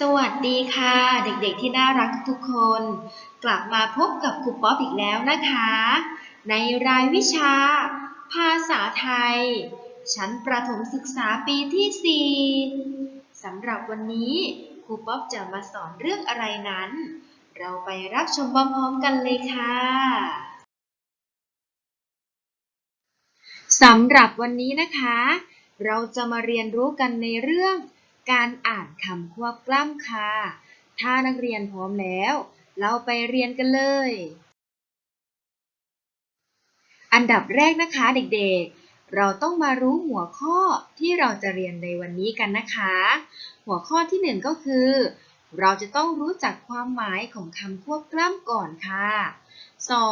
สวัสดีค่ะ เด็กๆที่น่ารักทุกคน กลับมาพบกับครูป๊อปอีกแล้วนะคะ ในรายวิชา ภาษาไทย ชั้นประถมศึกษาปีที่ 4สำหรับวันนี้ครูป๊อปจะมาสอนเรื่องอะไรนั้น เราไปรับชมพร้อมๆกันเลยค่ะสำหรับวันนี้นะคะ เราจะมาเรียนรู้กันในเรื่อง การอ่านคำควบกล้ำค่ะ ถ้านักเรียนพร้อมแล้ว เราไปเรียนกันเลย อันดับแรกนะคะเด็กๆ เราต้องมารู้หัวข้อที่เราจะเรียนในวันนี้กันนะคะ หัวข้อที่หนึ่งก็คือ เราจะต้องรู้จักความหมายของคำควบกล้ำก่อนค่ะ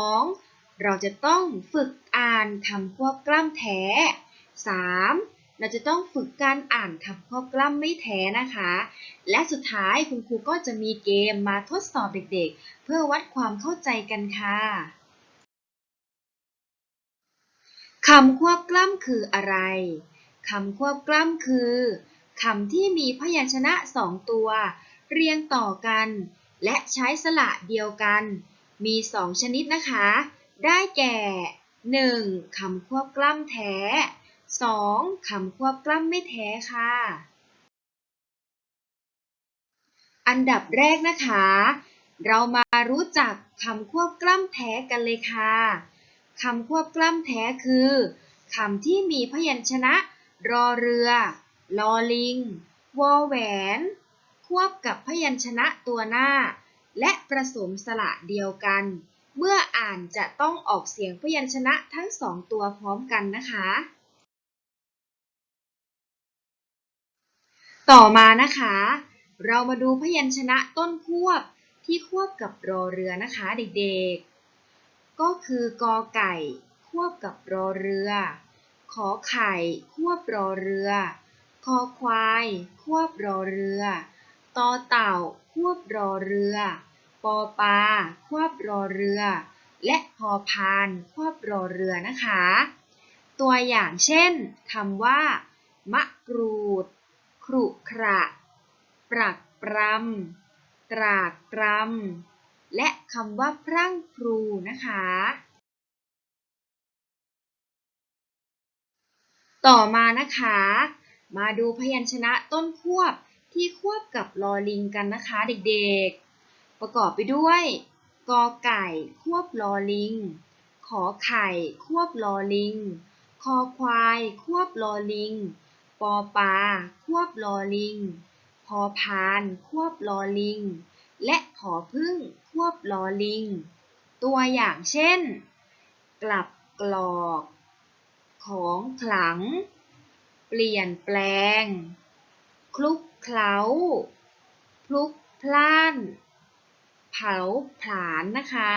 2. เราจะต้องฝึกอ่านคำควบกล้ำแท้ 3. เราจะต้องฝึกการอ่านคำควบกล้ำไม่แท้นะคะ และสุดท้ายคุณครูก็จะมีเกมมาทดสอบเด็กๆ เพื่อวัดความเข้าใจกันค่ะคำควบกล้ำคืออะไร คำควบกล้ำคือคำที่มีพยัญชนะสองตัว เรียงต่อกัน และใช้สระเดียวกัน มีสองชนิดนะคะ ได้แก่ 1. คำควบกล้ำแท้ 2. คำควบกล้ำไม่แท้ค่ะ อันดับแรกนะคะ เรามารู้จักคำควบกล้ำแท้กันเลยค่ะคำควบกล้ำแท้คือคำที่มีพยัญชนะ รอเรือ ลอลิง วอแหวน ควบกับพยัญชนะตัวหน้า และประสมสระเดียวกัน เมื่ออ่านจะต้องออกเสียงพยัญชนะทั้งสองตัวพร้อมกันนะคะ ต่อมานะคะ เรามาดูพยัญชนะต้นควบที่ควบกับรอเรือนะคะเด็กๆ ก็คือกอไก่ควบกับรอเรือ ขอไข่ควบรอเรือ คอควาย ควบรอเรือ ตอเต่า ควบรอเรือ ปอปลาควบรอเรือ และพอพาน ควบรอเรือนะคะ ตัวอย่างเช่นคำว่า มะกรูด ครุขระ ปรักปรำตรากตรำและคำว่าพรั่งพรูนะคะ ต่อมานะคะ มาดูพยัญชนะต้นควบที่ควบกับลอลิงกันนะคะเด็กๆ ประกอบไปด้วยกอไก่ควบลอลิง ขอไข่ควบลอลิง คอควายควบลอลิง ปอปลาควบลอลิง พอพาน ควบลอลิง และผอพึ่ง ควบลอลิง ตัวอย่างเช่น กลับกรอก ของขลัง เปลี่ยนแปลง คลุกเคล้า พลุกพล่าน เผาผลาญนะคะ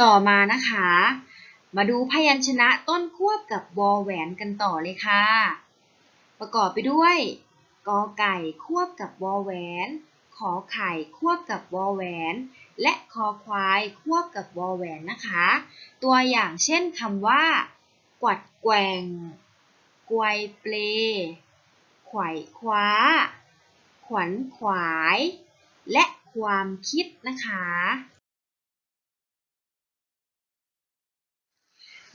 ต่อมานะคะ มาดูพยัญชนะต้นควบกับวอแหวนกันต่อเลยค่ะ ประกอบไปด้วยกอไก่ควบกับวอแหวน ขอไข่ควบกับวอแหวน และคอควายควบกับวอแหวนนะคะ ตัวอย่างเช่นคำว่า กวัดแกว่งกวยเปลไขว่คว้า ขวัญขวาย และความคิดนะคะ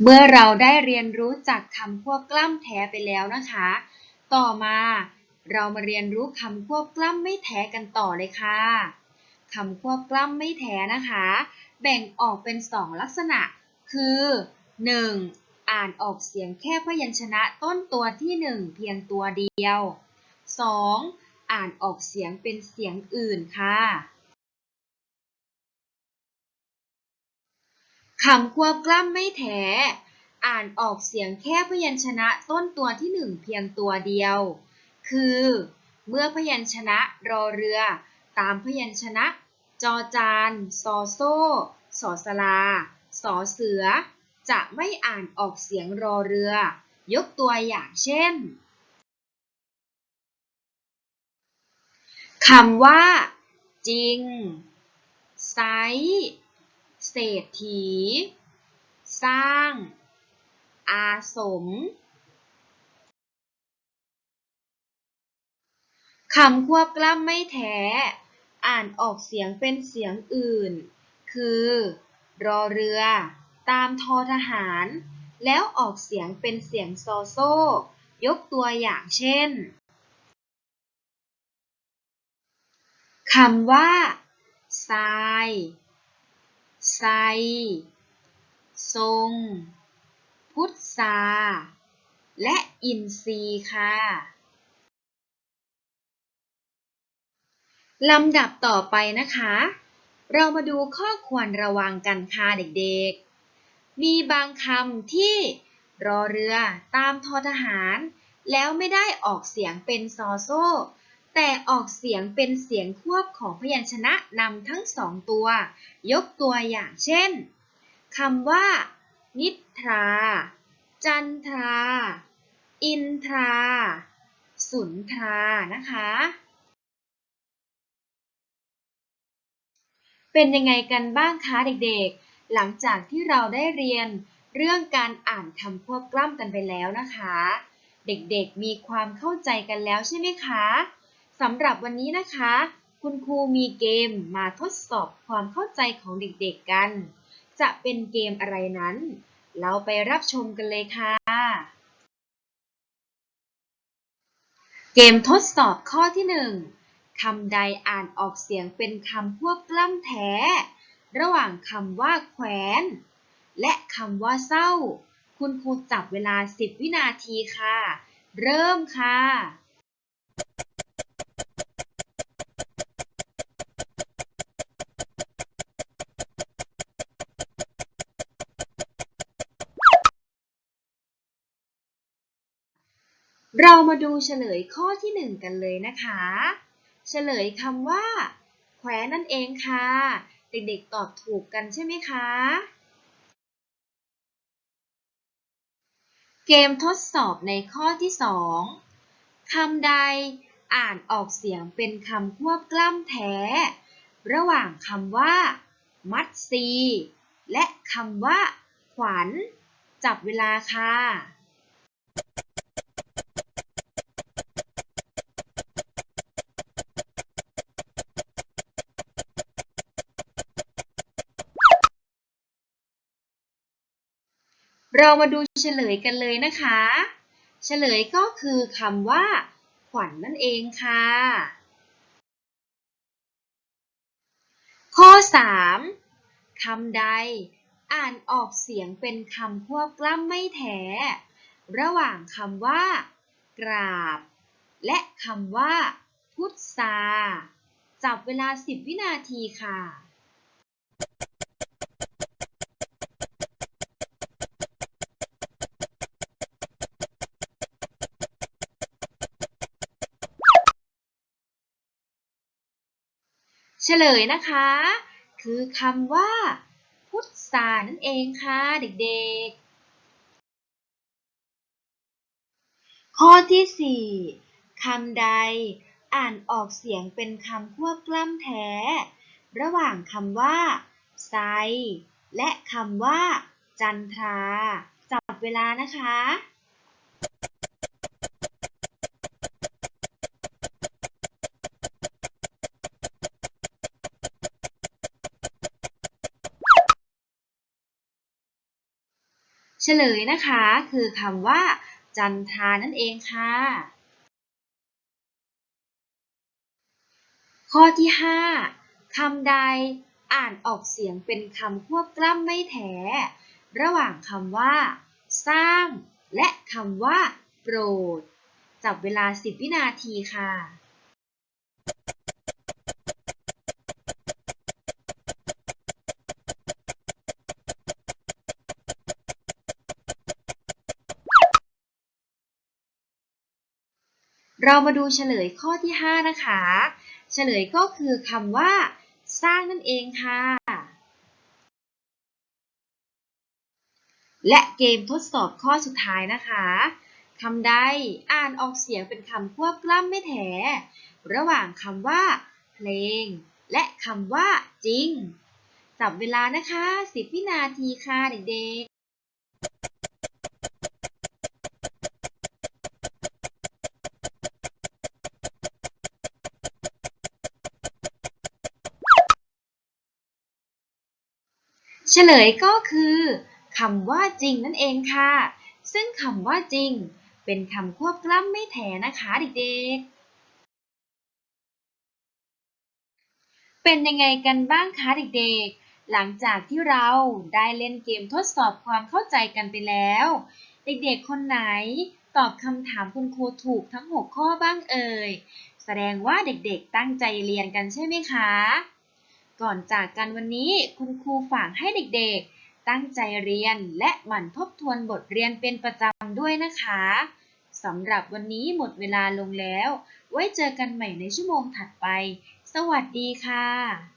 เมื่อเราได้เรียนรู้จากคำควบกล้ำแท้ไปแล้วนะคะ ต่อมาเรามาเรียนรู้คำควบกล้ำไม่แท้กันต่อเลยค่ะคำควบกล้ำไม่แท้นะคะ แบ่งออกเป็นสองลักษณะ คือ 1. อ่านออกเสียงแค่พยัญชนะต้นตัวที่ 1 เพียงตัวเดียว 2. อ่านออกเสียงเป็นเสียงอื่นค่ะ คำควบกล้ำไม่แท้อ่านออกเสียงแค่พยัญชนะต้นตัวที่หนึ่งเพียงตัวเดียว คือ เมื่อพยัญชนะรอเรือ ตามพยัญชนะ จอจานซอโซ่สอสลาสอเสือ จะไม่อ่านออกเสียงรอเรือ ยกตัวอย่างเช่นคำว่า จริง ไซ เศรษฐี สร้าง อาสมคำควบกล้ำไม่แท้ อ่านออกเสียงเป็นเสียงอื่น คือ รอเรือ ตามทอทหาร แล้วออกเสียงเป็นเสียงซอโซ ยกตัวอย่างเช่นคำว่าทราย ไซ ทรง พุทธา และอินทรีย์ค่ะ ลำดับต่อไปนะคะ เรามาดูข้อควรระวังกันค่ะเด็กๆ มีบางคำที่รอเรือตามทอทหาร แล้วไม่ได้ออกเสียงเป็นซอโซ แต่ออกเสียงเป็นเสียงควบของพยัญชนะนำทั้งสองตัว ยกตัวอย่างเช่นคำว่า นิทรา จันทรา อินทรา สุนทรา นะคะ เป็นยังไงกันบ้างคะเด็กๆ หลังจากที่เราได้เรียนเรื่องการอ่านคำควบกล้ำกันไปแล้วนะคะ เด็กๆ มีความเข้าใจกันแล้วใช่ไหมคะ สำหรับวันนี้นะคะ คุณครูมีเกมมาทดสอบความเข้าใจของเด็กๆกัน จะเป็นเกมอะไรนั้น เราไปรับชมกันเลยค่ะ เกมทดสอบข้อที่ 1คำใดอ่านออกเสียงเป็นคำควบกล้ำแท้ ระหว่างคำว่าแขวน และคำว่าเศร้า คุณครูจับเวลา 10 วินาทีค่ะ เริ่มค่ะ เรามาดูเฉลยข้อที่หนึ่งกันเลยนะคะ เฉลยคำว่า แขวนนั่นเองค่ะ เด็กๆตอบถูกกันใช่ไหมคะ เกมทดสอบในข้อที่สองคำใดอ่านออกเสียงเป็นคำควบกล้ำแท้ ระหว่างคำว่า มัดซี และคำว่า ขวัญ จับเวลาค่ะ เรามาดูเฉลยกันเลยนะคะ เฉลยก็คือคำว่า ขวัญนนั่นเองค่ะ ข้อ 3. คำใด อ่านออกเสียงเป็นคำควบกล้ำไม่แท้ ระหว่างคำว่า กราบ และคำว่า พุทธาจับเวลา 10 วินาทีค่ะ เฉลยนะคะ คือคำว่า พุทธานั่นเองค่ะเด็กๆ ข้อที่ 4คำใดอ่านออกเสียงเป็นคำควบกล้ำแท้ ระหว่างคำว่าไซและคำว่า จันทราจับเวลานะคะ ฉลยนะคะ คือคำว่า จันทานั่นเองค่ะ ข้อที่ 5คำใดอ่านออกเสียงเป็นคำควบกล้ำไม่แท้ ระหว่างคำว่า สร้าง และคำว่า โปรด จับเวลา 10 วินาทีค่ะ เรามาดูเฉลยข้อที่ 5 นะคะ เฉลยก็คือคำว่า สร้างนั่นเองค่ะ และเกมทดสอบข้อสุดท้ายนะคะคำใดอ่านออกเสียงเป็นคำควบกล้ำไม่แท้ระหว่างคำว่า เพลง และคำว่าจริง จับเวลานะคะ 10 วินาทีค่ะเด็ก เฉลยก็คือคำว่าจริงนั่นเองค่ะ ซึ่งคำว่าจริง เป็นคำควบกล้ำไม่แถนะคะเด็กๆ เป็นยังไงกันบ้างคะเด็กๆ หลังจากที่เราได้เล่นเกมทดสอบความเข้าใจกันไปแล้ว เด็กๆ คนไหนตอบคำถามคุณครูถูกทั้ง 6 ข้อบ้างเอ่ย แสดงว่าเด็กๆ ตั้งใจเรียนกันใช่ไหมคะ ก่อนจากกันวันนี้คุณครูฝากให้เด็กๆ ตั้งใจเรียนและหมั่นทบทวนบทเรียนเป็นประจำด้วยนะคะสำหรับวันนี้หมดเวลาลงแล้ว ไว้เจอกันใหม่ในชั่วโมงถัดไป สวัสดีค่ะ